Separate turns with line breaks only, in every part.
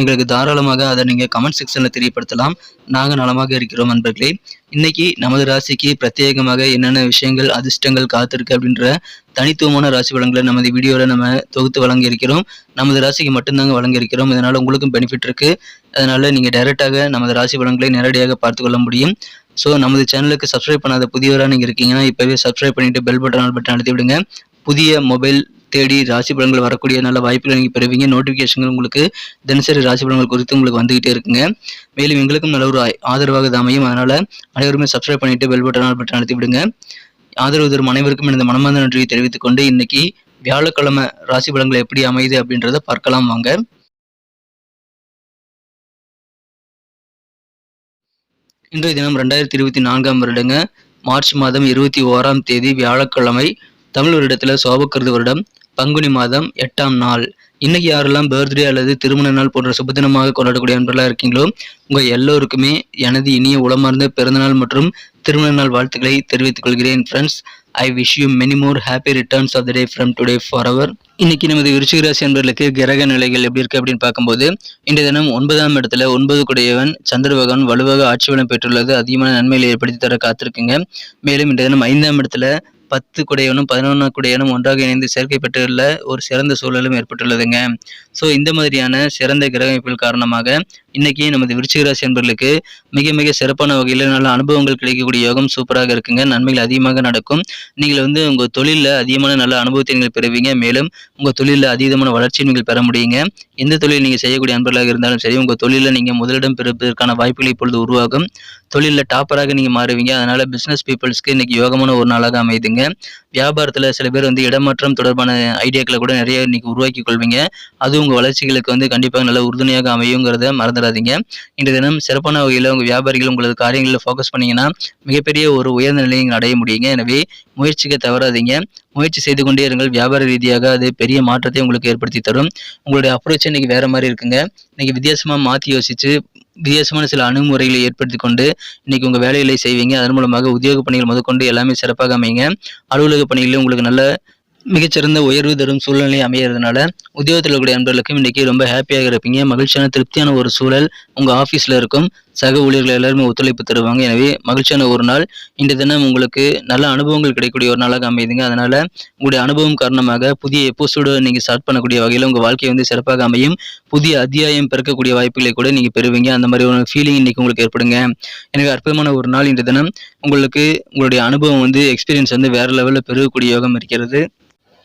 எங்களுக்கு தாராளமாக அதை நீங்கள் கமெண்ட் செக்ஷனில் தெரியப்படுத்தலாம். நாங்கள் நலமாக இருக்கிறோம் நண்பர்களே. இன்னைக்கு நமது ராசிக்கு பிரத்யேகமாக என்னென்ன விஷயங்கள் அதிர்ஷ்டங்கள் காத்திருக்கு அப்படின்ற தனித்துவமான ராசி வளங்களை நமது வீடியோவில் நம்ம தொகுத்து வழங்கியிருக்கிறோம் நமது ராசிக்கு மட்டும்தாங்க வழங்கியிருக்கிறோம் இதனால் உங்களுக்கும் பெனிஃபிட் இருக்குது அதனால் நீங்கள் டைரெக்டாக நமது ராசி வளங்களை நேரடியாக பார்த்துக்கொள்ள முடியும். ஸோ நமது சேனலுக்கு சப்ஸ்கிரைப் பண்ணாத புதியவராக நீங்கள் இருக்கீங்கன்னா இப்போவே சப்ஸ்கிரைப் பண்ணிவிட்டு பெல் பட்டன் ஆல் பட்டன் அழுத்தி விடுங்க. புதிய மொபைல் தேடி ராசி பலன்கள் வரக்கூடிய நல்ல வாய்ப்புகளை நீங்கள் பெறுவீங்க. நோட்டிஃபிகேஷன்கள் உங்களுக்கு தினசரி ராசி பலன்கள் குறித்து உங்களுக்கு வந்துகிட்டே இருக்குங்க. மேலும் எங்களுக்கும் நல்ல ஒரு ஆதரவாக இது அமையும். அதனால் அனைவருமே சப்ஸ்கிரைப் பண்ணிவிட்டு பெல் பட்டன் ஆல் பட்டன் அழுத்தி விடுங்க. ஆதரவு தரும் அனைவருக்கும் எனது மனமார்ந்த நன்றியை தெரிவித்துக் கொண்டு இன்னைக்கு வியாழக்கிழமை ராசி பலன்கள் எப்படி அமையுது அப்படின்றத பார்க்கலாம் வாங்க. இன்றைய தினம் ரெண்டாயிரத்தி இருபத்தி நான்காம் வருடங்க. மார்ச் மாதம் இருபத்தி ஓராம் தேதி வியாழக்கிழமை தமிழ் வருடத்தில் சோபக்கிருது வருடம் பங்குனி மாதம் எட்டாம் நாள். இன்னைக்கு யாரெல்லாம் பர்த்டே அல்லது திருமண நாள் போன்ற சுபதினமாக கொண்டாடக்கூடிய அன்பர்களாக இருக்கீங்களோ உங்கள் எல்லோருக்குமே எனது இனிய உளமார்ந்த பிறந்தநாள் மற்றும் திருமண நாள் வாழ்த்துக்களை தெரிவித்துக் கொள்கிறேன் friends I wish you many more happy returns of the day from today for our இன்னைக்கு நமது விருச்சிகராசி என்பர்களுக்கு கிரக நிலைகள் எப்படி இருக்கு அப்படின்னு பார்க்கும்போது இன்றைய தினம் ஒன்பதாம் இடத்துல ஒன்பது குடையவன் சந்திர பகவான் வலுவாக ஆட்சி பலம் பெற்றுள்ளது அதிகமான நன்மைகளை ஏற்படுத்தி தர காத்திருக்குங்க. மேலும் இன்றைய தினம் ஐந்தாம் இடத்துல பத்து குடையவனும் பதினொன்று குடையவனும் ஒன்றாக இணைந்து சேர்க்கை பெற்றுள்ள ஒரு சிறந்த சூழலும் ஏற்பட்டுள்ளதுங்க. ஸோ இந்த மாதிரியான சிறந்த கிரகமைப்புகள் காரணமாக இன்னைக்கு நமது விருச்சிக ராசி மிக மிக சிறப்பான வகையில் நல்ல அனுபவங்கள் கிடைக்கக்கூடிய யோகம் சூப்பராக இருக்குங்க. நன்மைகள் அதிகமாக நடக்கும். நீங்கள் வந்து உங்கள் தொழிலில் அதிகமான நல்ல அனுபவத்தை நீங்கள் பெறுவீங்க. மேலும் உங்கள் தொழிலில் அதீதமான வளர்ச்சி நீங்கள் பெற முடியுங்க. எந்த தொழில் நீங்கள் செய்யக்கூடிய அன்பர்களாக இருந்தாலும் சரி உங்கள் தொழிலில் நீங்கள் முதலிடம் பெறுவதற்கான வாய்ப்புகள் இப்பொழுது உருவாகும். தொழிலில் டாப்பராக நீங்கள் மாறுவீங்க. அதனால் பிஸ்னஸ் பீப்புள்ஸ்க்கு இன்னைக்கு யோகமான ஒரு நாளாக அமைதுங்க வியாபாரத்தில் சில பேர் வந்து இடமாற்றம் தொடர்பான ஐடியாக்களை கூட நிறைய இன்னைக்கு உருவாக்கி கொள்வீங்க. அது உங்கள் வளர்ச்சிகளுக்கு வந்து கண்டிப்பாக நல்ல உறுதுணையாக அமையுங்கிறத மறந்துடாதீங்க. இன்றைய தினம் சிறப்பான வகையில் உங்கள் வியாபாரிகள் உங்களது காரியங்களில் ஃபோக்கஸ் பண்ணீங்கன்னா மிகப்பெரிய ஒரு உயர்ந்த நிலையை அடைய முடியுங்க. எனவே முயற்சிக்க தவறாதீங்க. முயற்சி செய்து கொண்டே இருங்கள். வியாபார ரீதியாக அது பெரிய மாற்றத்தை உங்களுக்கு ஏற்படுத்தி தரும். உங்களுடைய அப்ரோச் இன்னைக்கு வேற மாதிரி இருக்குங்க. இன்னைக்கு வித்தியாசமாக மாற்றி யோசிச்சு வித்தியாசமான சில அணுகுமுறைகளை ஏற்படுத்தி கொண்டு இன்னைக்கு உங்கள் வேலைகளை செய்வீங்க. அதன் மூலமாக உத்தியோக பணிகள் முதற்கொண்டு எல்லாமே சிறப்பாக அமைங்க அலுவலக பணிகளில் உங்களுக்கு நல்ல மிகச்சிறந்த உயர்வு தரும் சூழ்நிலை அமையிறதுனால உத்தியோகத்தில் இருக்கக்கூடிய நண்பர்களுக்கும் இன்னைக்கு ரொம்ப ஹாப்பியாக இருப்பீங்க. மகிழ்ச்சியான திருப்தியான ஒரு சூழல் உங்கள் ஆஃபீஸில் இருக்கும். சக ஊழியர்கள் எல்லாருமே ஒத்துழைப்பு தருவாங்க. எனவே மகிழ்ச்சியான ஒரு நாள். இந்த தினம் உங்களுக்கு நல்ல அனுபவங்கள் கிடைக்கக்கூடிய ஒரு நாளாக அமையுதுங்க. அதனால உங்களுடைய அனுபவம் காரணமாக புதிய எபிசோடு நீங்கள் ஸ்டார்ட் பண்ணக்கூடிய வகையில் உங்கள் வாழ்க்கை வந்து சிறப்பாக அமையும். புதிய அத்தியாயம் பிறக்கக்கூடிய வாய்ப்புகளை கூட நீங்கள் பெறுவீங்க. அந்த மாதிரி ஒரு ஃபீலிங் இன்னைக்கு உங்களுக்கு ஏற்படுங்க. எனவே அற்புதமான ஒரு நாள் இன்று தினம். உங்களுக்கு உங்களுடைய அனுபவம் வந்து எக்ஸ்பீரியன்ஸ் வந்து வேற லெவலில் பெருகக்கூடிய யோகம் இருக்கிறது.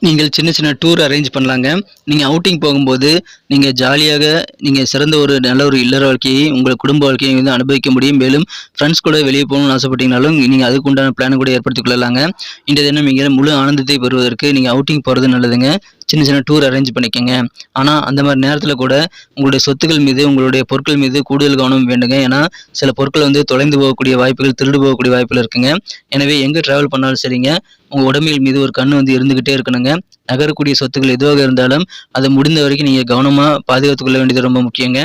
நீங்கள் சின்ன சின்ன டூர் அரேஞ்ச் பண்ணலாங்க. நீங்கள் அவுட்டிங் போகும்போது நீங்கள் ஜாலியாக நீங்கள் சிறந்த ஒரு நல்ல ஒரு இல்லற வாழ்க்கையை உங்கள் குடும்ப வாழ்க்கையை வந்து அனுபவிக்க முடியும். மேலும் ஃப்ரெண்ட்ஸ் கூட வெளியே போகணும்னு ஆசைப்பட்டீங்கனாலும் நீங்கள் அதுக்கு உண்டான பிளான் கூட ஏற்படுத்திக் கொள்ளலாங்க. இந்த தினம் நீங்கள் முழு ஆனந்தத்தை பெறுவதற்கு நீங்கள் அவுட்டிங் போகிறது நல்லதுங்க. சின்ன சின்ன டூர் அரேஞ்ச் பண்ணிக்கோங்க. ஆனால் அந்த மாதிரி நேரத்தில் கூட உங்களுடைய சொத்துக்கள் மீது உங்களுடைய பொருட்கள் மீது கூடுதல் கவனம் வேண்டுங்க. ஏன்னா சில பொருட்கள் வந்து தொலைந்து போகக்கூடிய வாய்ப்புகள் திருடு போகக்கூடிய வாய்ப்புகள் இருக்குங்க. எனவே எங்கே ட்ராவல் பண்ணாலும் சரிங்க. உங்கள் உடம்பில் மீது ஒரு கண் வந்து இருந்துக்கிட்டே இருக்கணுங்க. நகரக்கூடிய சொத்துக்கள் எதுவாக இருந்தாலும் அதை முடிந்த வரைக்கும் நீங்கள் கவனமாக பாதுகாத்துக் கொள்ள வேண்டியது ரொம்ப முக்கியங்க.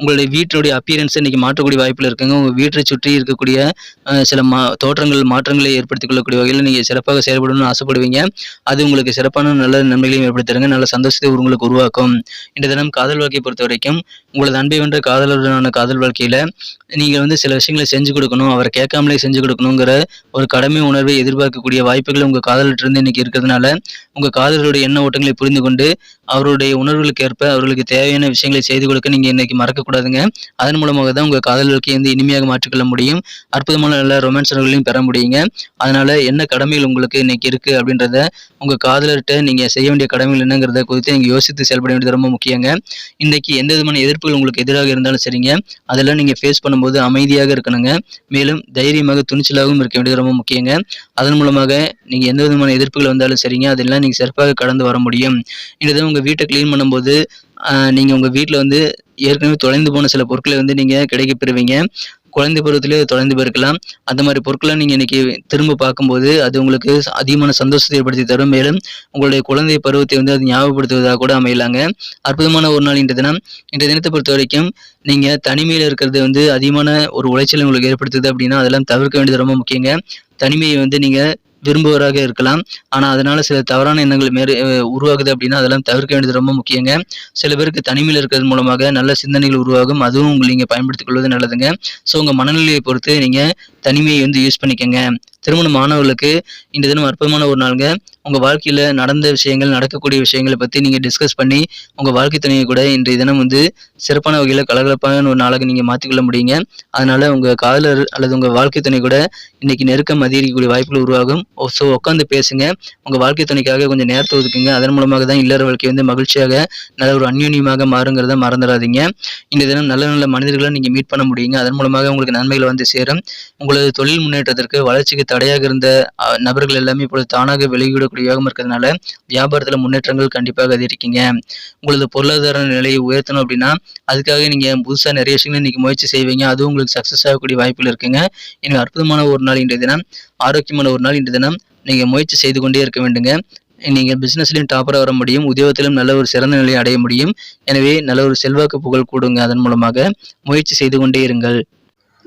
உங்களுடைய வீட்டினுடைய அப்பியரன்ஸை இன்னைக்கு மாற்றக்கூடிய வாய்ப்பில் இருக்குங்க. உங்கள் வீட்டை சுற்றி இருக்கக்கூடிய சில மா தோற்றங்கள் மாற்றங்களை ஏற்படுத்திக் கொள்ளக்கூடிய வகையில் நீங்கள் சிறப்பாக செயல்படணும்னு ஆசைப்படுவீங்க. அது உங்களுக்கு சிறப்பான நல்ல நன்மைகளையும் தருங்க நல்ல சந்தோஷத்தை உங்களுக்கு உருவாக்கும். இந்த தினம் காதல் வாழ்க்கையை பொறுத்த வரைக்கும் உங்களது அன்பை வென்ற காதலருடனான காதல் வாழ்க்கையில நீங்கள் வந்து சில விஷயங்களை செஞ்சு கொடுக்கணும் அவரை கேட்காமலே செஞ்சு கொடுக்கணுங்கிற ஒரு கடமை உணர்வை எதிர்பார்க்கக்கூடிய வாய்ப்புகள் உங்கள் காதலிட்டிருந்து இன்னைக்கு இருக்கிறதுனால உங்கள் காதலருடைய எண்ண ஓட்டங்களை புரிந்து கொண்டு அவருடைய உணர்வுகளுக்கு ஏற்ப அவர்களுக்கு தேவையான விஷயங்களை செய்து கொடுக்க நீங்கள் இன்னைக்கு மறக்கக்கூடாதுங்க. அதன் மூலமாக தான் உங்கள் காதல் வாழ்க்கையை வந்து இனிமையாக மாற்றிக்கொள்ள முடியும். அற்புதமான நல்ல ரொமான்ஸர்களையும் பெற முடியுங்க. அதனால என்ன கடமைகள் உங்களுக்கு இன்னைக்கு இருக்கு அப்படின்றத உங்க காதலர்கிட்ட நீங்க செய்ய வேண்டிய கடமைகள் என்னங்கிறத குறித்து நீங்க யோசித்து செயல்பட வேண்டியது ரொம்ப முக்கியங்க. இன்னைக்கு எந்த விதமான எதிர்ப்புகள் உங்களுக்கு எதிராக இருந்தாலும் சரிங்க. அதெல்லாம் நீங்க ஃபேஸ் பண்ணும்போது அமைதியாக இருக்கணுங்க. மேலும் தைரியமாக துணிச்சலாகவும் இருக்க வேண்டியது ரொம்ப முக்கியங்க. அதன் மூலமாக நீங்க எந்த விதமான எதிர்ப்புகள் வந்தாலும் சரிங்க. அதெல்லாம் நீங்க சிறப்பாக கடந்து வர முடியும். இந்த உங்கள் வீட்டை க்ளீன் பண்ணும்போது நீங்கள் உங்கள் வீட்டில் வந்து ஏற்கனவே தொலைந்து போன சில பொருட்களை வந்து நீங்கள் கிடைக்கப் பெறுவீங்க. குழந்தை பருவத்திலே தொலைந்து போயிருக்கலாம். அந்த மாதிரி பொருட்களை நீங்கள் இன்னைக்கு திரும்ப பார்க்கும்போது அது உங்களுக்கு அதிகமான சந்தோஷத்தை ஏற்படுத்தி தரும். மேலும் உங்களுடைய குழந்தை பருவத்தை வந்து அது ஞாபகப்படுத்துவதாக கூட அமையலாங்க. அற்புதமான ஒரு நாள் இன்றைய தினம். இன்றைய தினத்தை பொறுத்த வரைக்கும் நீங்கள் தனிமையில் இருக்கிறது வந்து அதிகமான ஒரு உளைச்சல் உங்களுக்கு ஏற்படுத்துது அப்படின்னா அதெல்லாம் தவிர்க்க வேண்டியது ரொம்ப முக்கியங்க. தனிமையை வந்து நீங்கள் விரும்புவராக இருக்கலாம். ஆனால் அதனால சில தவறான எண்ணங்கள் மேற் உருவாகுது அப்படின்னா அதெல்லாம் தவிர்க்க வேண்டியது ரொம்ப முக்கியங்க. சில பேருக்கு தனிமையில் இருக்கிறது மூலமாக நல்ல சிந்தனைகள் உருவாகும். அதுவும் உங்களை நீங்கள் பயன்படுத்திக் கொள்வது நல்லதுங்க. ஸோ உங்கள் மனநிலையை பொறுத்து நீங்கள் தனிமையை வந்து யூஸ் பண்ணிக்கோங்க. திருமண மாணவர்களுக்கு இந்த தினம் அற்புதமான ஒரு நாளுங்க. உங்கள் வாழ்க்கையில் நடந்த விஷயங்கள் நடக்கக்கூடிய விஷயங்களை பற்றி நீங்கள் டிஸ்கஸ் பண்ணி உங்கள் வாழ்க்கை துணையை கூட இன்றைய தினம் வந்து சிறப்பான வகையில் கலகலப்பான ஒரு நாளாக நீங்கள் மாற்றிக்கொள்ள முடியுங்க. அதனால் உங்கள் காதலர் அல்லது உங்கள் வாழ்க்கை துணை கூட இன்றைக்கி நெருக்கம் அதிகரிக்கக்கூடிய வாய்ப்புகள் உருவாகும். ஸோ உட்காந்து பேசுங்க. உங்கள் வாழ்க்கை துணைக்காக கொஞ்சம் நேரத்தை ஒதுக்குங்க. அதன் மூலமாக தான் இல்லற வாழ்க்கை வந்து மகிழ்ச்சியாக நல்ல ஒரு அந்யூன்யமாக மாறுங்கிறத மறந்துடாதீங்க. இந்த தினம் நல்ல நல்ல மனிதர்களை நீங்கள் மீட் பண்ண முடியுங்க. அதன் மூலமாக உங்களுக்கு நன்மைகள் வந்து சேரும். உங்களுக்கு உங்களது தொழில் முன்னேற்றத்திற்கு வளர்ச்சிக்கு தடையாக இருந்த நபர்கள் எல்லாமே இப்பொழுது தானாக விலகிவிடக்கூடிய யோகம் இருக்கிறதுனால வியாபாரத்தில் முன்னேற்றங்கள் கண்டிப்பாக அதிகரிக்கீங்க. உங்களது பொருளாதார நிலையை உயர்த்தணும் அப்படின்னா அதுக்காக நீங்கள் புதுசாக நிறைய விஷயங்கள் இன்றைக்கி முயற்சி செய்வீங்க. அதுவும் உங்களுக்கு சக்ஸஸ் ஆகக்கூடிய வாய்ப்பில் இருக்குங்க. எனக்கு அற்புதமான ஒரு நாள் இன்றைய தினம் ஆரோக்கியமான ஒரு நாள் இன்றைய தினம் நீங்கள் முயற்சி செய்து கொண்டே இருக்க வேண்டுங்க. நீங்கள் பிஸ்னஸ்லையும் டாப்பராக வர முடியும். உத்தியோகத்திலும் நல்ல ஒரு சிறந்த நிலையை அடைய முடியும். எனவே நல்ல ஒரு செல்வாக்கு புகழ் கூடுங்க. அதன் மூலமாக முயற்சி செய்து கொண்டே இருங்கள்.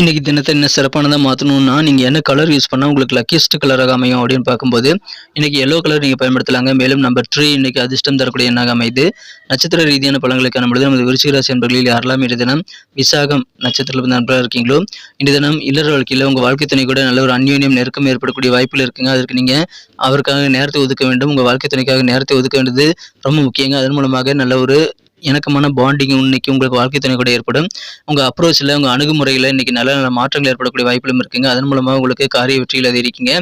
இன்றைக்கி தினத்தை என்ன சிறப்பானதாக மாற்றணும்னா நீங்கள் என்ன கலர் யூஸ் பண்ணால் உங்களுக்கு லக்கியஸ்ட் கலராக அமையும் அப்படின்னு பார்க்கும்போது இன்றைக்கி எல்லோ கலர் நீங்கள் பயன்படுத்தலாங்க. மேலும் நம்பர் த்ரீ இன்றைக்கி அதிர்ஷ்டம் தரக்கூடிய எண்ணாக அமைது. நட்சத்திர ரீதியான பலன்களை காணும்பொழுது நமது விருச்சிகராசி என்பர்களில் யாரெல்லாம் இன்றைய தினம் விசாகம் நட்சத்திரத்தில் நண்பராக இருக்கீங்களோ இன்றைய தினம் இல்லற வாழ்க்கையில் உங்கள் வாழ்க்கை துணை கூட நல்ல ஒரு அந்யோன்யம் நெருக்கம் ஏற்படக்கூடிய வாய்ப்பில் இருக்குங்க. அதற்கு நீங்கள் அவருக்காக நேரத்தை ஒதுக்க வேண்டும். உங்கள் வாழ்க்கை துணைக்காக நேரத்தை ஒதுக்க வேண்டியது ரொம்ப முக்கியங்க. அதன் மூலமாக நல்ல ஒரு இணக்கமான பாண்டிங் இன்னைக்கு உங்களுக்கு வாழ்க்கை துணை கூட ஏற்படும். உங்கள் அப்ரோச்சில் உங்கள் அணுகுமுறையில் இன்னைக்கு நல்ல நல்ல மாற்றங்கள் ஏற்படக்கூடிய வாய்ப்புகளும் இருக்குங்க. அதன் மூலமாக உங்களுக்கு காரிய வெற்றியில் அதிகரிக்கீங்க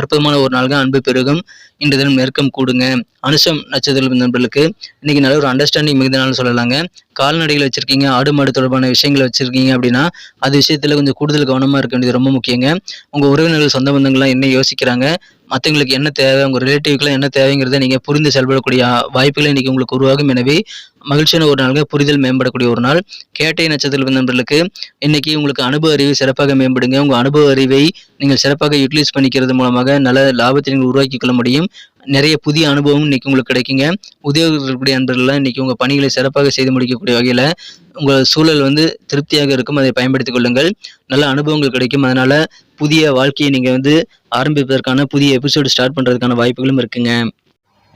அற்புதமான ஒரு நாள்கள் அன்பு பெருகும். இன்று தினம் நெருக்கம் கூடுங்க. அனுஷம் நட்சத்திர நண்பர்களுக்கு இன்னைக்கு நல்ல ஒரு அண்டர்ஸ்டாண்டிங் மிகுந்த நாள் சொல்லலாங்க. கால்நடைகள் வச்சிருக்கீங்க. ஆடு மாடு தொடர்பான விஷயங்கள் வச்சிருக்கீங்க அப்படின்னா அது விஷயத்துல கொஞ்சம் கூடுதல் கவனமா இருக்க வேண்டியது ரொம்ப முக்கியங்க. உங்க உறவினர்கள் சொந்த பந்தங்கள்லாம் என்ன யோசிக்கிறாங்க? மற்றவங்களுக்கு என்ன தேவை? உங்கள் ரிலேட்டிவ்க்குலாம் என்ன தேவைங்கிறத நீங்கள் புரிந்து செயல்படக்கூடிய வாய்ப்புகளை இன்றைக்கி உங்களுக்கு உருவாகும். எனவே மகிழ்ச்சியான ஒரு நாளுங்க புரிதல் மேம்படக்கூடிய ஒரு நாள். கேட்டை நட்சத்திர நண்பர்களுக்கு இன்னைக்கு உங்களுக்கு அனுபவ அறிவு சிறப்பாக மேம்படுங்க. உங்கள் அனுபவ அறிவை நீங்கள் சிறப்பாக யூட்டிலைஸ் பண்ணிக்கிறது மூலமாக நல்ல லாபத்தை நீங்கள் உருவாக்கி கொள்ள முடியும். நிறைய புதிய அனுபவம் இன்னைக்கு உங்களுக்கு கிடைக்குங்க. உத்தியோகத்தில் இருக்கக்கூடிய அன்பர்கள்லாம் இன்னைக்கு உங்கள் பணிகளை சிறப்பாக செய்து முடிக்கக்கூடிய வகையில் உங்கள் சூழல் வந்து திருப்தியாக இருக்கும். அதை பயன்படுத்திக் கொள்ளுங்கள். நல்ல அனுபவங்கள் கிடைக்கும். அதனால புதிய வாழ்க்கையை நீங்கள் வந்து ஆரம்பிப்பதற்கான புதிய எபிசோடு ஸ்டார்ட் பண்ணுறதுக்கான வாய்ப்புகளும் இருக்குங்க.